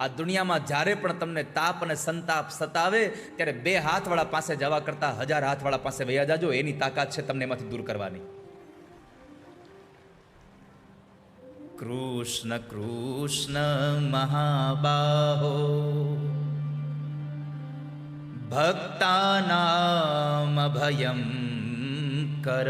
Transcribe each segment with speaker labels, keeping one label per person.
Speaker 1: આ દુનિયામાં જ્યારે પણ તમને તાપ અને સંતાપ સતાવે, ત્યારે બે હાથવાળા પાસે જવા કરતાં હજાર હાથવાળા પાસે વયા જાજો. એની તાકાત છે તમને એમાંથી દૂર કરવાની. કૃષ્ણ કૃષ્ણ મહાબાહો. ભક્તાનામ ભયમ કર.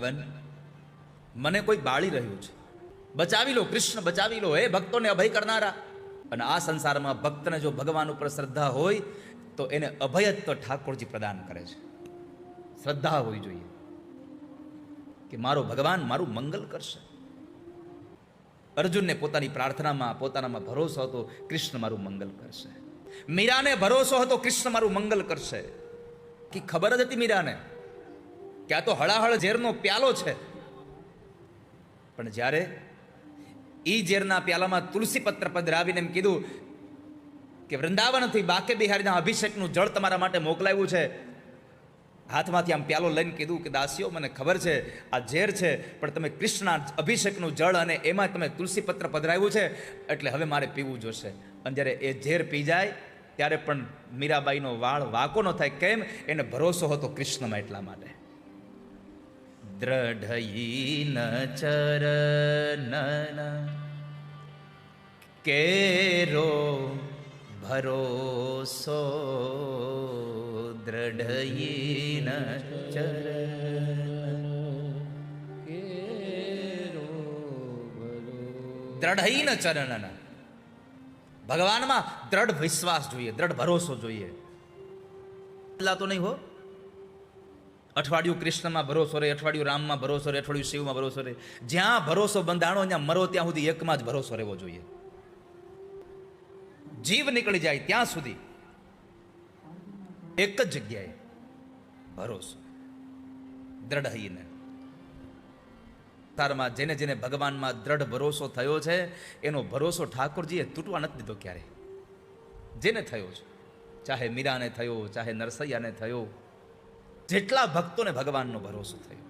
Speaker 1: ભગવાન. મને કોઈ બાળી રહ્યું છે. બચાવી લો, કૃષ્ણ, બચાવી લો, હે ભક્તોને અભય કરનારા. અને આ સંસારમાં ભક્તને જો ભગવાન ઉપર શ્રદ્ધા હોય, તો એને અભય જ તો ઠાકોરજી પ્રદાન કરે છે. શ્રદ્ધા હોવી જોઈએ. કે મારો ભગવાન મારું મંગલ કરશે. અર્જુનને પોતાની પ્રાર્થનામાં, પોતાનામાં ભરોસો હતો, કૃષ્ણ મારું મંગલ કરશે. મીરાને ભરોસો હતો, કૃષ્ણ મારું મંગલ કરશે. કે ખબર જ હતી મીરાને? કે આ તો હળાહળ ઝેરનો પ્યાલો છે. પણ જ્યારે ઈ ઝેરના પ્યાલામાં તુલસી પત્ર પધરાવીને એમ કીધું કે વૃંદાવનથી બાકે બિહારીના અભિષેકનું જળ તમારા માટે મોકલાવ્યું છે, હાથમાંથી આમ પ્યાલો લઈને કીધું કે દાસીઓ, મને ખબર છે, આ ઝેર છે, પણ તમે કૃષ્ણના અભિષેકનું જળ અને એમાં તમે તુલસી પત્ર પધરાવ્યું છે, એટલે હવે મારે પીવું જોશે. અને જ્યારે એ ઝેર પી જાય, ત્યારે પણ મીરાબાઈનો વાળ વાકો ન થાય. કેમ? એને ભરોસો હતો કૃષ્ણમાં એટલા માટે. દ્રઢયીન ચરનન કેરો ભરોસો દ્રઢયીન ચરણ
Speaker 2: કેરો
Speaker 1: દ્રઢયીન ચરણન ભગવાનમાં દ્રઢ વિશ્વાસ જોઈએ દ્રઢ ભરોસો જોઈએ। બદલાતો નહીં હો અઠવાડિયું કૃષ્ણમાં ભરોસો રહે, અઠવાડિયું રામમાં ભરોસો રહે, અઠવાડિયું શિવમાં ભરોસો રહે. જ્યાં ભરોસો બંધાણો, ત્યાં મરો ત્યાં સુધી એકમાં જ ભરોસો રહેવો જોઈએ. જીવ નીકળી જાય ત્યાં સુધી એક જ જગ્યાએ ભરોસો. દ્રઢહીને. તારમાં જેને જેને ભગવાનમાં દ્રઢ ભરોસો થયો છે, એનો ભરોસો ઠાકોરજીએ તૂટવા નથી દીધો ક્યારે જેને થયો છે, ચાહે મીરાને થયો, ચાહે નરસૈયાને થયો જેટલા ભક્તોને ભગવાનનો ભરોસો થયો.